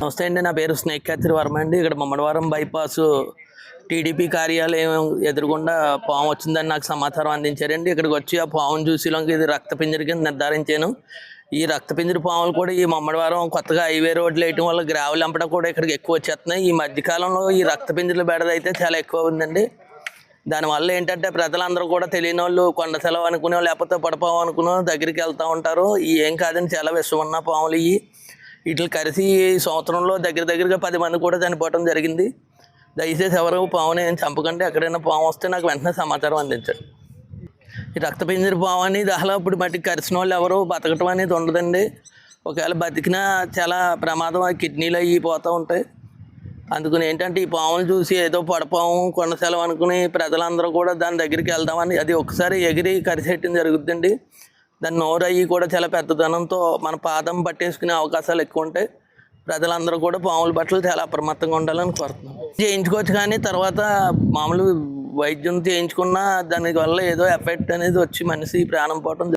నమస్తే అండి నా పేరు స్నేక్ వర్మ అండి. ఇక్కడ మమ్మడివారం బైపాస్ టీడీపీ కార్యాలయం ఎదురుగుండా పాము వచ్చిందని నాకు సమాచారం అందించారండి. ఇక్కడికి వచ్చి ఆ పామును చూసిలోకి ఇది రక్తపింజరి కింద నిర్ధారించాను. ఈ రక్తపింజరి పాములు కూడా ఈ మమ్మడివారం కొత్తగా హైవే రోడ్లు వేయటం వల్ల గ్రావెల్ అంపడం కూడా ఇక్కడికి ఎక్కువ వచ్చేస్తున్నాయి. ఈ మధ్యకాలంలో ఈ రక్తపింజరుల బెడద అయితే చాలా ఎక్కువ ఉందండి. దానివల్ల ఏంటంటే ప్రజలందరూ కూడా తెలియని వాళ్ళు కొండ సెలవు అనుకునే లేకపోతే పడిపోవు అనుకునే దగ్గరికి వెళ్తూ ఉంటారు. ఏం కాదని చాలా విషం ఉన్న పాములు ఇవి వీటిని కలిసి ఈ సంవత్సరంలో దగ్గర దగ్గరగా పది మంది కూడా చనిపోవడం జరిగింది. దయచేసి ఎవరు పావుని చంపకండి. ఎక్కడైనా పాము వస్తే నాకు వెంటనే సమాచారం అందించండి. ఈ రక్తపింజరి పాము అని దానిలో ఇప్పుడు మట్టికి కరిసిన వాళ్ళు ఎవరు బతకటం అనేది ఉండదండి. ఒకవేళ బతికినా చాలా ప్రమాదం కిడ్నీలు అవి పోతూ ఉంటాయి. అందుకని ఏంటంటే ఈ పాములు చూసి ఏదో పడపాము కొండ అనుకుని ప్రజలందరూ కూడా దాని దగ్గరికి వెళ్దామని అది ఒకసారి ఎగిరి కరిసేయటం జరుగుతుందండి. దాని నోరు అయ్యి కూడా చాలా పెద్దదనంతో మన పాదం పట్టేసుకునే అవకాశాలు ఎక్కువ ఉంటాయి. ప్రజలందరూ కూడా పాముల బట్టలు చాలా అప్రమత్తంగా ఉండాలని కోరుతున్నాం. చేయించుకోవచ్చు కానీ తర్వాత మామూలు వైద్యం చేయించుకున్నా దాని వల్ల ఏదో ఎఫెక్ట్ అనేది వచ్చి మనిషి ప్రాణం పోవటం